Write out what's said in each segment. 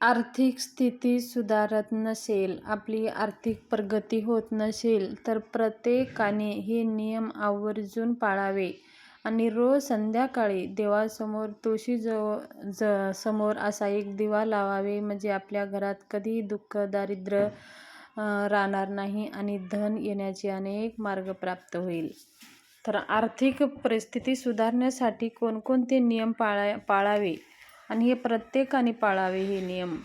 आर्थिक स्थिती सुधारत नसेल आपली आर्थिक प्रगती होत नसेल तर प्रत्येकाने हे नियम आवर्जून पाळावे. आणि रोज संध्याकाळी देवासमोर तुळशीजवळ ज समोर असा एक दिवा लावावे म्हणजे आपल्या घरात कधीही दुःख दारिद्र्य राहणार नाही आणि धन येण्याचे अनेक मार्ग प्राप्त होईल. तर आर्थिक परिस्थिती सुधारण्यासाठी कोणकोणते नियम पाळा पाळावे? आणि हे प्रत्येकाने पाळावे हे नियम.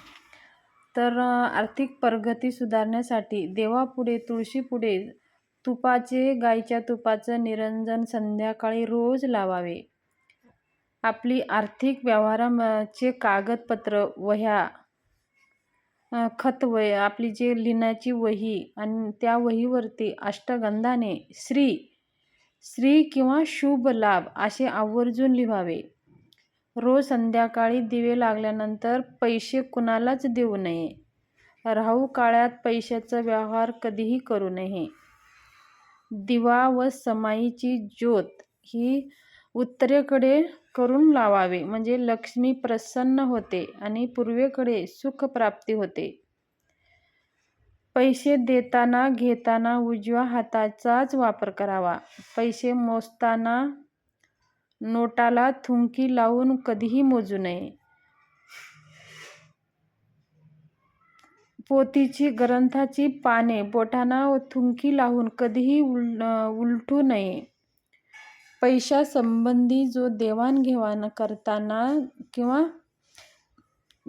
तर आर्थिक प्रगती सुधारण्यासाठी देवापुढे तुळशीपुढे तुपाचे गाईच्या तुपाचं निरंजन संध्याकाळी रोज लावावे. आपली आर्थिक व्यवहाराचे कागदपत्र वह्या खत वय आपली जे लिहिण्याची वही आणि त्या वहीवरती अष्टगंधाने श्री श्री किंवा शुभ लाभ असे आवर्जून लिहावे. रोज संध्याकाळी दिवे लागल्यानंतर पैसे कुणालाच देऊ नये. राहू काळात पैशाचा व्यवहार कधीही करू नये. दिवा व समाईची ज्योत ही उत्तरेकडे करून लावावे. म्हणजे लक्ष्मी प्रसन्न होते आणि पूर्वेकडे सुखप्राप्ती होते. पैसे देताना घेताना उजव्या हाताचाच वापर करावा. पैसे मोजताना नोटाला थुंकी लावून कधीही मोजू नये. पोथीची ग्रंथाची पाने बोटांना थुंकी लावून कधीही उल उलटू नये. पैशासंबंधी जो देवाणघेवाण करताना किंवा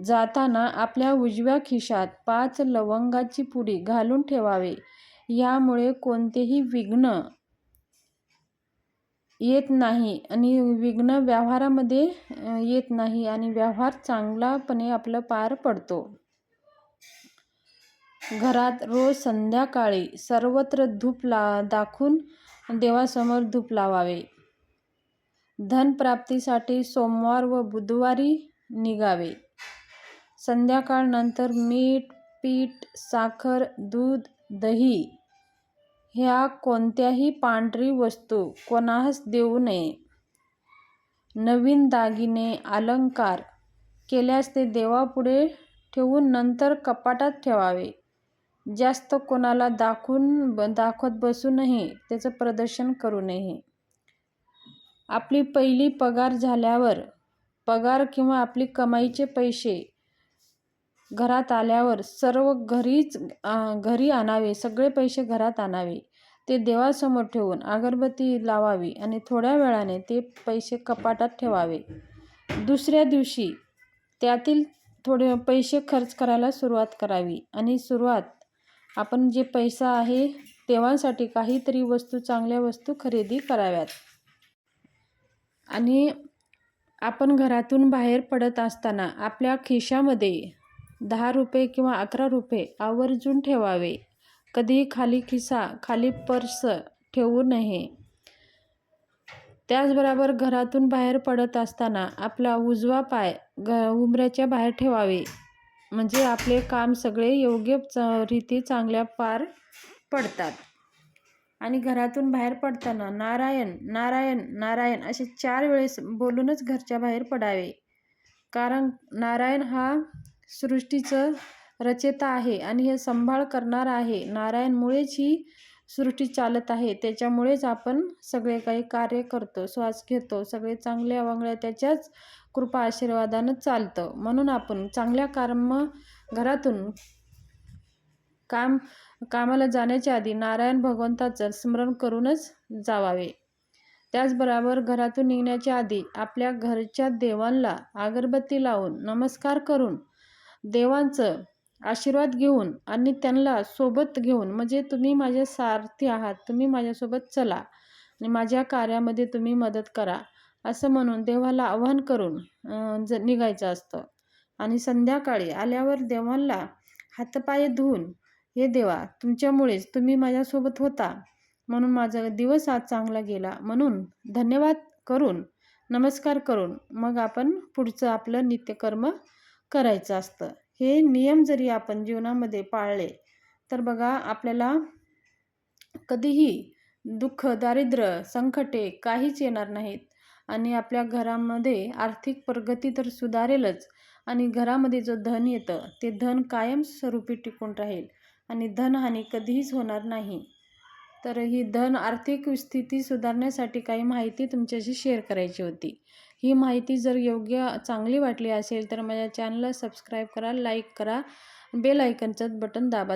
जाताना आपल्या उजव्या खिशात पाच लवंगाची पुडी घालून ठेवावे. यामुळे कोणतेही विघ्न येत नाही आणि विघ्न व्यवहारामध्ये येत नाही आणि व्यवहार चांगलापणे आपलं पार पडतो. घरात रोज संध्याकाळी सर्वत्र धूप ला दाखवून देवासमोर धूप लावावे. धनप्राप्तीसाठी सोमवार व बुधवारी निघावे. संध्याकाळनंतर मीठ पीठ साखर दूध दही ह्या कोणत्याही पांढरी वस्तू कोणास देऊ नये. नवीन दागिने अलंकार केल्यास ते देवापुढे ठेवून नंतर कपाटात ठेवावे. जास्त कोणाला दाखवून दाखवत बसू नये त्याचं प्रदर्शन करू नये. आपली पहिली पगार झाल्यावर पगार किंवा आपली कमाईचे पैसे घरात आल्यावर सर्व घरीच घरी आणावे सगळे पैसे घरात आणावे. ते देवासमोर ठेवून अगरबत्ती लावावी आणि थोड्या वेळाने ते पैसे कपाटात ठेवावे. दुसऱ्या दिवशी त्यातील थोडे पैसे खर्च करायला सुरुवात करावी आणि सुरुवात आपण जे पैसा आहे देवांसाठी काहीतरी वस्तू चांगल्या वस्तू खरेदी कराव्यात. आणि आपण घरातून बाहेर पडत असताना आपल्या खिशामध्ये दहा रुपये किंवा अकरा रुपये आवर्जून ठेवावे. कधीही खाली खिसा खाली पर्स ठेवू नये. त्याचबरोबर घरातून बाहेर पडत असताना आपला उजवा पाय ग उंबऱ्याच्या बाहेर ठेवावे. म्हणजे आपले काम सगळे योग्य च रीती चांगल्या पार पडतात. आणि घरातून बाहेर पडताना नारायण नारायण नारायण असे चार वेळेस बोलूनच घरच्या बाहेर पडावे. कारण नारायण हा सृष्टीचं रचेता आहे आणि हे संभाळ करणार आहे. नारायणमुळेच ही सृष्टी चालत आहे. त्याच्यामुळेच आपण सगळे काही कार्य करतो श्वास घेतो. सगळे चांगल्या वांगल्या त्याच्याच कृपा आशीर्वादानं चालतं. म्हणून आपण चांगल्या कर्म घरातून काम कामाला जाण्याच्या आधी नारायण भगवंताचं स्मरण करूनच जावावे. त्याचबरोबर घरातून निघण्याच्या आधी आपल्या घरच्या देवांना अगरबत्ती लावून नमस्कार करून देवांचं आशीर्वाद घेऊन आणि त्यांना सोबत घेऊन म्हणजे तुम्ही माझे सारथी आहात तुम्ही माझ्यासोबत चला आणि माझ्या कार्यामध्ये तुम्ही मदत करा असं म्हणून देवाला आवाहन करून ज निघायचं असतं. आणि संध्याकाळी आल्यावर देवाला हातपाय धुवून हे देवा तुमच्यामुळेच तुम्ही माझ्यासोबत होता म्हणून माझा दिवस आज चांगला गेला म्हणून धन्यवाद करून नमस्कार करून मग आपण पुढचं आपलं नित्यकर्म करायचं असतं. हे नियम जरी आपण जीवनामध्ये पाळले तर बघा आपल्याला कधीही दुःख दारिद्र्य संकटे काहीच येणार नाहीत. आणि आपल्या घरामध्ये आर्थिक प्रगती तर सुधारेलच. आणि घरामध्ये जो धन येतं ते धन कायमस्वरूपी टिकून राहील. आणि धनहानी कधीच होणार नाही. तर ही धन आर्थिक स्थिती सुधारण्यासाठी काही माहिती तुमच्याशी शेअर करायची होती. ही माहिती जर योग्य चांगली वाटली असेल तर माझ्या चॅनलला सबस्क्राईब करा लाईक करा बेल आयकनचं बटन दाबा.